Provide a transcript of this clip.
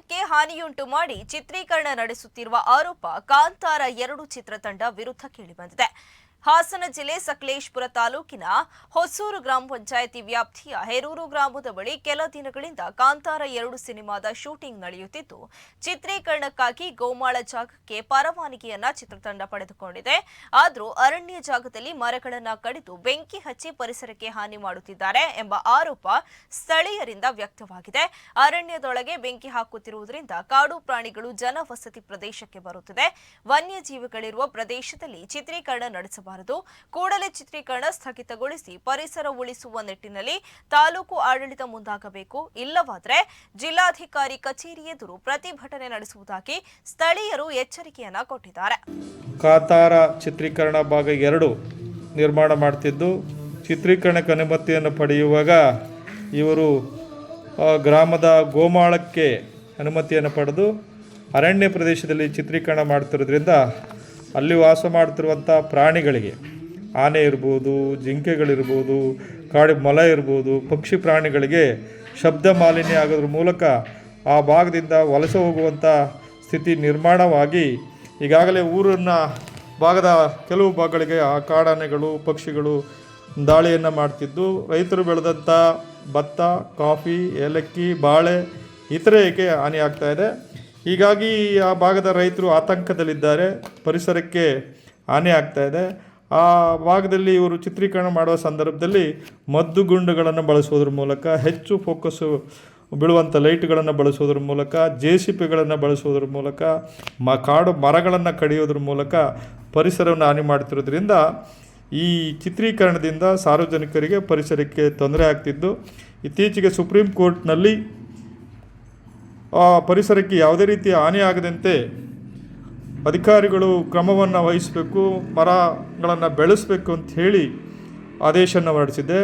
ಅರಣ್ಯಕ್ಕೆ ಹಾನಿಯುಂಟು ಮಾಡಿ ಚಿತ್ರೀಕರಣ ನಡೆಸುತ್ತಿರುವ ಆರೋಪ ಕಾಂತಾರ ಎರಡು ಚಿತ್ರತಂಡ ವಿರುದ್ಧ ಕೇಳಿಬಂದಿದೆ ಹಾಸನ ಜಿಲ್ಲೆ ಸಕಲೇಶ್ಪುರ ತಾಲೂಕಿನ ಹೊಸೂರು ಗ್ರಾಮ ಪಂಚಾಯಿತಿ ವ್ಯಾಪ್ತಿಯ ಹೇರೂರು ಗ್ರಾಮದ ಬಳಿ ಕೆಲ ದಿನಗಳಿಂದ ಕಾಂತಾರ ಎರಡು ಸಿನಿಮಾದ ಶೂಟಿಂಗ್ ನಡೆಯುತ್ತಿದ್ದು, ಚಿತ್ರೀಕರಣಕ್ಕಾಗಿ ಗೋಮಾಳ ಜಾಗಕ್ಕೆ ಪರವಾನಗಿಯನ್ನ ಚಿತ್ರತಂಡ ಪಡೆದುಕೊಂಡಿದೆ. ಆದರೂ ಅರಣ್ಯ ಜಾಗದಲ್ಲಿ ಮರಗಳನ್ನ ಕಡಿದು ಬೆಂಕಿ ಹಚ್ಚಿ ಪರಿಸರಕ್ಕೆ ಹಾನಿ ಮಾಡುತ್ತಿದ್ದಾರೆ ಎಂಬ ಆರೋಪ ಸ್ಥಳೀಯರಿಂದ ವ್ಯಕ್ತವಾಗಿದೆ. ಅರಣ್ಯದೊಳಗೆ ಬೆಂಕಿ ಹಾಕುತ್ತಿರುವುದರಿಂದ ಕಾಡು ಪ್ರಾಣಿಗಳು ಜನವಸತಿ ಪ್ರದೇಶಕ್ಕೆ ಬರುತ್ತಿದೆ. ವನ್ಯಜೀವಿಗಳಿರುವ ಪ್ರದೇಶದಲ್ಲಿ ಚಿತ್ರೀಕರಣ ನಡೆಸಬಾರದು ಕೂಡಲೇ ಚಿತ್ರೀಕರಣ ಸ್ಥಗಿತಗೊಳಿಸಿ ಪರಿಸರ ಉಳಿಸುವ ನಿಟ್ಟಿನಲ್ಲಿ ತಾಲೂಕು ಆಡಳಿತ ಮುಂದಾಗಬೇಕು. ಇಲ್ಲವಾದರೆ ಜಿಲ್ಲಾಧಿಕಾರಿ ಕಚೇರಿ ಎದುರು ಪ್ರತಿಭಟನೆ ನಡೆಸುವುದಾಗಿ ಸ್ಥಳೀಯರು ಎಚ್ಚರಿಕೆಯನ್ನ ಕೊಟ್ಟಿದ್ದಾರೆ. ಕಾತಾರ ಚಿತ್ರೀಕರಣ ಭಾಗ ಎರಡು ನಿರ್ಮಾಣ ಮಾಡ್ತಿದ್ದು. ಚಿತ್ರೀಕರಣಕ್ಕೆ ಅನುಮತಿಯನ್ನು ಪಡೆಯುವಾಗ ಇವರು ಗ್ರಾಮದ ಗೋಮಾಳಕ್ಕೆ ಅನುಮತಿಯನ್ನು ಪಡೆದು ಅರಣ್ಯ ಪ್ರದೇಶದಲ್ಲಿ ಚಿತ್ರೀಕರಣ ಮಾಡ್ತಿರೋದ್ರಿಂದ ಅಲ್ಲಿ ವಾಸ ಮಾಡ್ತಿರುವಂಥ ಪ್ರಾಣಿಗಳಿಗೆ ಆನೆ ಇರ್ಬೋದು, ಜಿಂಕೆಗಳಿರ್ಬೋದು, ಕಾಡು ಮೊಲ ಇರ್ಬೋದು, ಪಕ್ಷಿ ಪ್ರಾಣಿಗಳಿಗೆ ಶಬ್ದ ಮಾಲಿನ್ಯ ಆಗೋದ್ರ ಮೂಲಕ ಆ ಭಾಗದಿಂದ ವಲಸೆ ಹೋಗುವಂಥ ಸ್ಥಿತಿ ನಿರ್ಮಾಣವಾಗಿ ಈಗಾಗಲೇ ಊರನ್ನ ಭಾಗದ ಕೆಲವು ಭಾಗಗಳಿಗೆ ಆ ಕಾಡಾನೆಗಳು, ಪಕ್ಷಿಗಳು ದಾಳಿಯನ್ನು ಮಾಡ್ತಿದ್ದು. ರೈತರು ಬೆಳೆದಂಥ ಭತ್ತ, ಕಾಫಿ, ಏಲಕ್ಕಿ, ಬಾಳೆ ಇತರೆ ಏಕೆ ಆಗ್ತಾ ಇದೆ? ಹೀಗಾಗಿ ಆ ಭಾಗದ ರೈತರು ಆತಂಕದಲ್ಲಿದ್ದಾರೆ. ಪರಿಸರಕ್ಕೆ ಹಾನಿ ಆಗ್ತಾ ಇದೆ. ಆ ಭಾಗದಲ್ಲಿ ಇವರು ಚಿತ್ರೀಕರಣ ಮಾಡುವ ಸಂದರ್ಭದಲ್ಲಿ ಮದ್ದು ಗುಂಡುಗಳನ್ನು ಬಳಸೋದ್ರ ಮೂಲಕ, ಹೆಚ್ಚು ಫೋಕಸ್ಸು ಬೀಳುವಂಥ ಲೈಟ್ಗಳನ್ನು ಬಳಸೋದ್ರ ಮೂಲಕ, ಜೆ ಸಿ ಪಿಗಳನ್ನು ಬಳಸೋದ್ರ ಮೂಲಕ, ಮ ಕಾಡು ಮರಗಳನ್ನು ಕಡಿಯೋದ್ರ ಮೂಲಕ ಪರಿಸರವನ್ನು ಹಾನಿ ಮಾಡ್ತಿರೋದ್ರಿಂದ ಈ ಚಿತ್ರೀಕರಣದಿಂದ ಸಾರ್ವಜನಿಕರಿಗೆ ಪರಿಸರಕ್ಕೆ ತೊಂದರೆ ಆಗ್ತಿದ್ದು. ಇತ್ತೀಚೆಗೆ ಸುಪ್ರೀಂ ಕೋರ್ಟ್ನಲ್ಲಿ ಆ ಪರಿಸರಕ್ಕೆ ಯಾವುದೇ ರೀತಿಯ ಹಾನಿಯಾಗದಂತೆ ಅಧಿಕಾರಿಗಳು ಕ್ರಮವನ್ನು ವಹಿಸಬೇಕು ಮರಗಳನ್ನು ಬೆಳೆಸಬೇಕು ಅಂತ ಹೇಳಿ ಆದೇಶವನ್ನು ಹೊರಡಿಸಿದೆ